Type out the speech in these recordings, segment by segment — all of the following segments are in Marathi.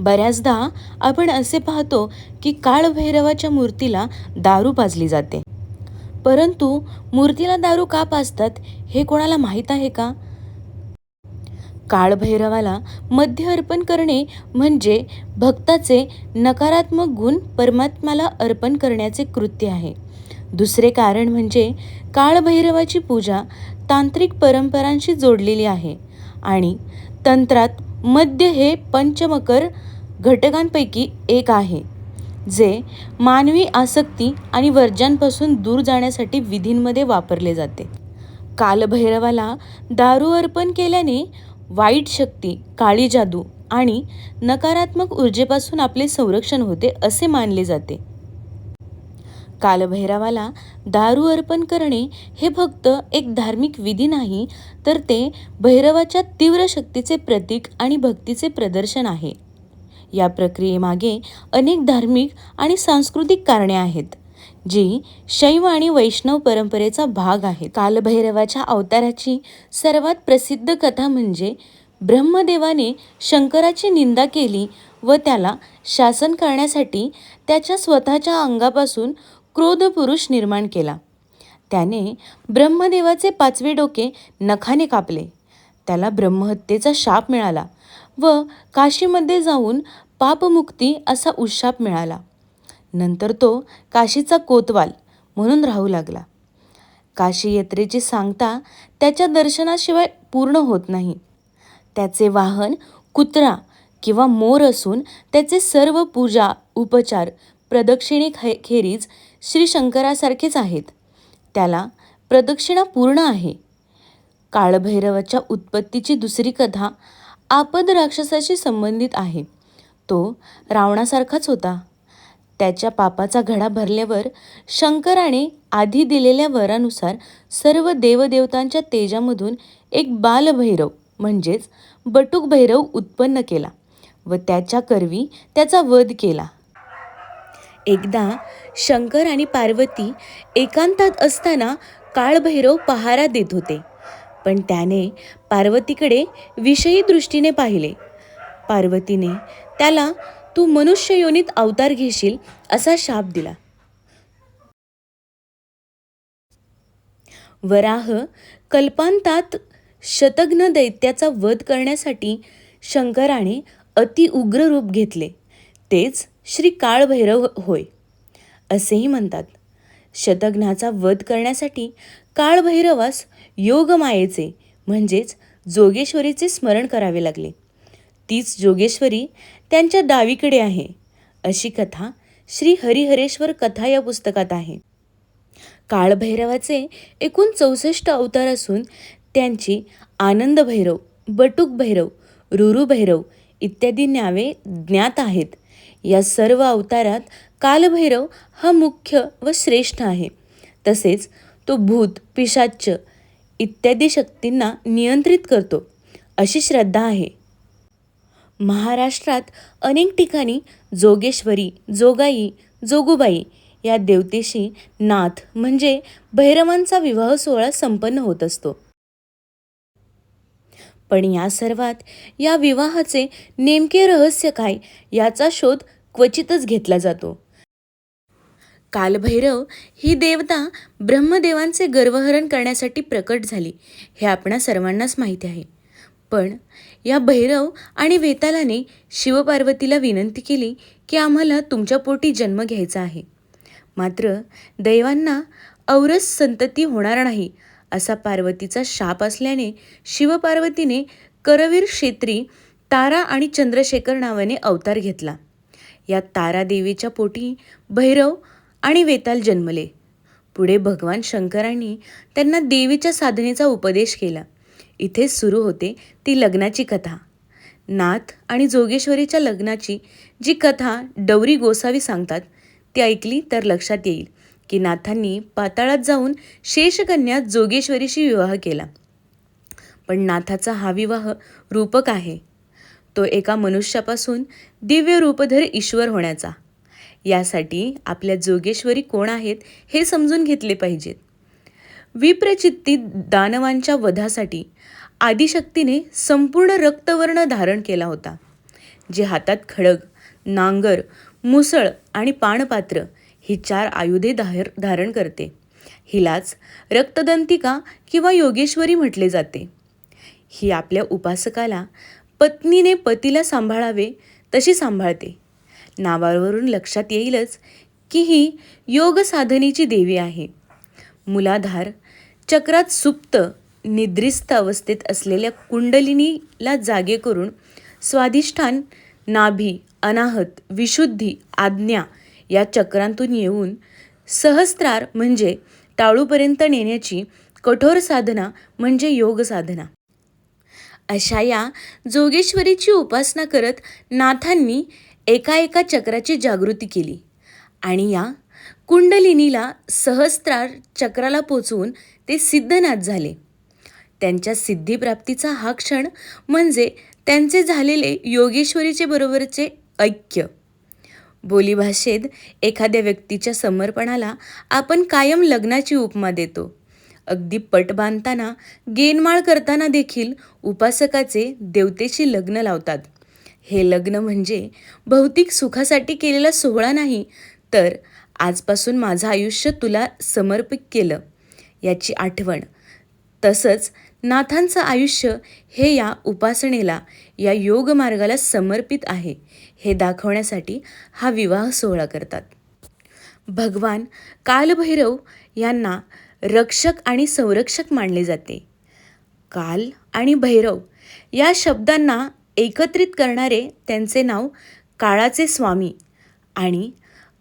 बऱ्याचदा आपण असे पाहतो की काळभैरवाच्या मूर्तीला दारू पाजली जाते. परंतु मूर्तीला दारू का पाजतात हे कोणाला माहीत आहे का? काळभैरवाला मध्य अर्पण करणे म्हणजे भक्ताचे नकारात्मक गुण परमात्माला अर्पण करण्याचे कृत्य आहे. दुसरे कारण म्हणजे काळभैरवाची पूजा तांत्रिक परंपरांशी जोडलेली आहे आणि तंत्रात मद्य हे पंचमकर घटकांपैकी एक आहे जे मानवी आसक्ती आणि वर्ज्यांपासून दूर जाण्यासाठी विधींमध्ये वापरले जाते. कालभैरवाला दारू अर्पण केल्याने वाईट शक्ती काळी जादू आणि नकारात्मक ऊर्जेपासून आपले संरक्षण होते असे मानले जाते. कालभैरवाला दारू अर्पण करणे हे फक्त एक धार्मिक विधी नाही तर ते भैरवाच्या तीव्र शक्तीचे प्रतीक आणि भक्तीचे प्रदर्शन आहे. या प्रक्रियेमागे अनेक धार्मिक आणि सांस्कृतिक कारणे आहेत जी शैव आणि वैष्णव परंपरेचा भाग आहे कालभैरवाच्या अवताराची सर्वात प्रसिद्ध कथा म्हणजे ब्रह्मदेवाने शंकराची निंदा केली व त्याला शासन करण्यासाठी त्याच्या स्वतःच्या अंगापासून क्रोधपुरुष निर्माण केला. त्याने ब्रह्मदेवाचे पाचवे डोके नखाने कापले. त्याला ब्रह्महत्येचा शाप मिळाला व काशीमध्ये जाऊन पापमुक्ती असा उशाप मिळाला. नंतर तो काशीचा कोतवाल म्हणून राहू लागला. काशी यात्रेची सांगता त्याच्या दर्शनाशिवाय पूर्ण होत नाही. त्याचे वाहन कुत्रा किंवा मोर असून त्याचे सर्व पूजा उपचार प्रदक्षिणे खे खेरीज श्री शंकरासारखेच आहेत. त्याला प्रदक्षिणा पूर्ण आहे. काळभैरवाच्या उत्पत्तीची दुसरी कथा आपद राक्षसाशी संबंधित आहे. तो रावणासारखाच होता. त्याच्या पापाचा घडा भरल्यावर शंकराने आधी दिलेल्या वरानुसार सर्व देवदेवतांच्या तेजामधून एक बालभैरव म्हणजेच बटुक भैरव उत्पन्न केला व त्याच्या करवी त्याचा वध केला. एकदा शंकर आणि पार्वती एकांतात असताना काळभैरव पहारा देत होते. पण त्याने पार्वतीकडे विषयी दृष्टीने पाहिले. पार्वतीने त्याला तू मनुष्य योनीत अवतार घेशील असा शाप दिला. वराह कल्पांतात शतघ्न दैत्याचा वध करण्यासाठी शंकराने अति उग्र रूप घेतले. तेच श्री काळभैरव होय. असेही म्हणतात. शतघ्नाचा वध करण्यासाठी काळभैरवास योगमायेचे म्हणजेच जोगेश्वरीचे स्मरण करावे लागले. तीच जोगेश्वरी त्यांच्या डावीकडे आहे अशी कथा श्री हरिहरेश्वर कथा या पुस्तकात आहे. काळभैरवाचे एकूण चौसष्ट अवतार असून त्यांची आनंद भैरव बटुक भैरव रुरुभैरव इत्यादी नावे ज्ञात आहेत. या सर्व अवतारात कालभैरव हा मुख्य व श्रेष्ठ आहे. तसेच तो भूत पिशाच्च इत्यादी शक्तींना नियंत्रित करतो अशी श्रद्धा आहे. महाराष्ट्रात अनेक ठिकाणी जोगेश्वरी जोगाई जोगुबाई या देवतेशी नाथ म्हणजे भैरवांचा विवाह सोहळा संपन्न होत असतो. पण या सर्वात या विवाहाचे नेमके रहस्य काय याचा शोध क्वचितच घेतला जातो. कालभैरव ही देवता ब्रह्मदेवांचे गर्वहरण करण्यासाठी प्रकट झाली हे आपणा सर्वांनाच माहिती आहे. पण या भैरव आणि वेतालाने शिवपार्वतीला विनंती केली की आम्हाला तुमच्या पोटी जन्म घ्यायचा आहे. मात्र दैवांना औरस संतती होणार नाही असा पार्वतीचा शाप असल्याने शिवपार्वतीने करवीर क्षेत्री तारा आणि चंद्रशेखर नावाने अवतार घेतला. या तारा देवीच्या पोटी भैरव आणि वेताल जन्मले. पुढे भगवान शंकरांनी त्यांना देवीच्या साधनेचा उपदेश केला. इथे सुरू होते ती लग्नाची कथा. नाथ आणि जोगेश्वरीच्या लग्नाची जी कथा डवरी गोसावी सांगतात ती ऐकली तर लक्षात येईल की नाथांनी पाताळात जाऊन शेषकन्या जोगेश्वरीशी विवाह केला. पण नाथाचा हा विवाह रूपक आहे. तो एका मनुष्यापासून दिव्य रूपधर ईश्वर होण्याचा. यासाठी आपल्या जोगेश्वरी कोण आहेत हे समजून घेतले पाहिजेत. विप्रचित्ती दानवांच्या वधासाठी आदिशक्तीने संपूर्ण रक्तवर्ण धारण केला होता जे हातात खडग नांगर मुसळ आणि पाणपात्र ही चार आयुधे धार धारण करते. हिलाच रक्तदंतिका किंवा योगेश्वरी म्हटले जाते. ही आपल्या उपासकाला पत्नीने पतीला सांभाळावे तशी सांभाळते. नावावरून लक्षात येईलच की ही योग साधनेची देवी आहे. मुलाधार चक्रात सुप्त निद्रिस्त अवस्थेत असलेल्या कुंडलिनीला जागे करून स्वाधिष्ठान नाभी अनाहत विशुद्धी आज्ञा या चक्रांतून येऊन सहस्त्रार म्हणजे टाळूपर्यंत नेण्याची कठोर साधना म्हणजे योग साधना. अशा या जोगेश्वरीची उपासना करत नाथांनी एका एका चक्राची जागृती केली आणि या कुंडलिनीला सहस्त्रार चक्राला पोचवून ते सिद्धनाथ झाले. त्यांच्या सिद्धीप्राप्तीचा हा क्षण म्हणजे त्यांचे झालेले योगेश्वरीचे बरोबरचे ऐक्य. बोलीभाषेत एखाद्या व्यक्तीच्या समर्पणाला आपण कायम लग्नाची उपमा देतो. अगदी पट बांधताना गेनमाळ करताना देखील उपासकाचे देवतेशी लग्न लावतात. हे लग्न म्हणजे भौतिक सुखासाठी केलेला सोहळा नाही तर आजपासून माझं आयुष्य तुला समर्पित केलं. याची आठवण. तसंच नाथांचं आयुष्य हे या उपासनेला या योगमार्गाला समर्पित आहे हे दाखवण्यासाठी हा विवाह सोहळा करतात. भगवान कालभैरव यांना रक्षक आणि संरक्षक मानले जाते. काल आणि भैरव या शब्दांना एकत्रित करणारे त्यांचे नाव काळाचे स्वामी आणि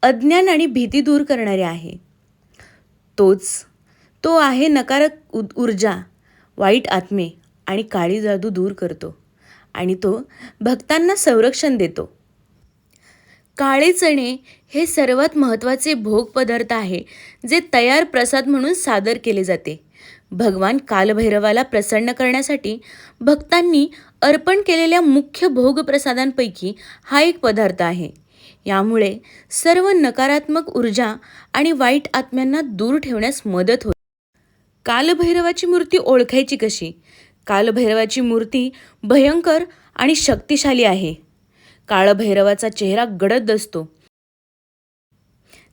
अज्ञान आणि भीती दूर करणारे आहे. तोच तो आहे नकारक ऊर्जा वाईट आत्मे आणि काळी जादू दूर करतो आणि तो भक्तांना संरक्षण देतो. काळे चणे हे सर्वात महत्त्वाचे भोग पदार्थ आहे जे तयार प्रसाद म्हणून सादर केले जाते. भगवान कालभैरवाला प्रसन्न करण्यासाठी भक्तांनी अर्पण केलेल्या मुख्य भोग प्रसादांपैकी हा एक पदार्थ आहे. यामुळे सर्व नकारात्मक ऊर्जा आणि वाईट आत्म्यांना दूर ठेवण्यास मदत होते. कालभैरवाची मूर्ती ओळखायची कशी? कालभैरवाची मूर्ती भयंकर आणि शक्तिशाली आहे. काळभैरवाचा चेहरा गडद असतो.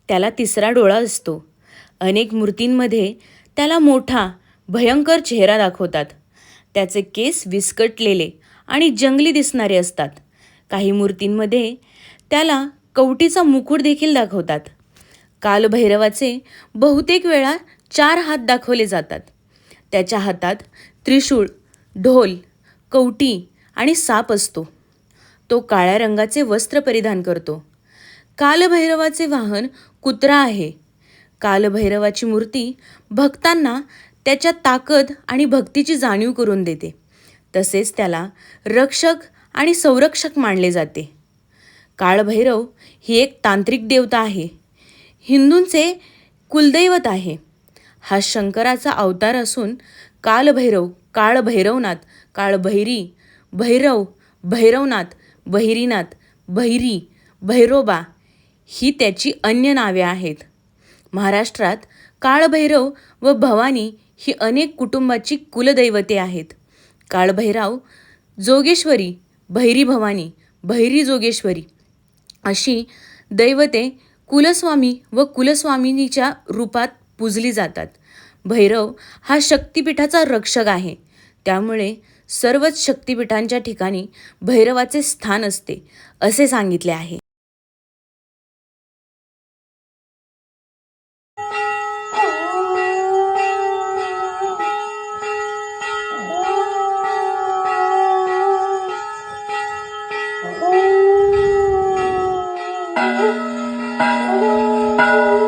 त्याला तिसरा डोळा असतो. अनेक मूर्तींमध्ये त्याला मोठा भयंकर चेहरा दाखवतात. त्याचे केस विस्कटलेले आणि जंगली दिसणारे असतात. काही मूर्तींमध्ये त्याला कवटीचा मुकुट देखील दाखवतात. कालभैरवाचे बहुतेक वेळा चार हात दाखवले जातात. त्याच्या हातात त्रिशूळ ढोल कवटी आणि साप असतो. तो काळ्या रंगाचे वस्त्र परिधान करतो. कालभैरवाचे वाहन कुत्रा आहे. कालभैरवाची मूर्ती भक्तांना त्याच्या ताकद आणि भक्तीची जाणीव करून देते. तसेच त्याला रक्षक आणि संरक्षक मानले जाते. काळभैरव ही एक तांत्रिक देवता आहे. हिंदूंचे कुलदैवत आहे. हा शंकराचा अवतार असून कालभैरव काळभैरवनाथ काळभैरी भैरव भैरवनाथ बहिरीनाथ भैरी भैरोबा ही त्याची अन्य नावे आहेत. महाराष्ट्रात काळभैरव व भवानी ही अनेक कुटुंबाची कुलदैवते आहेत. काळभैरव जोगेश्वरी भैरी भवानी भैरी जोगेश्वरी अशी दैवते कुलस्वामी व कुलस्वामिनीच्या रूपात पूजली जातात. भैरव हा शक्तिपीठाचा रक्षक आहे. त्यामुळे सर्वच शक्तिपीठांच्या ठिकाणी भैरवाचे स्थान असते असे सांगितले आहे Oh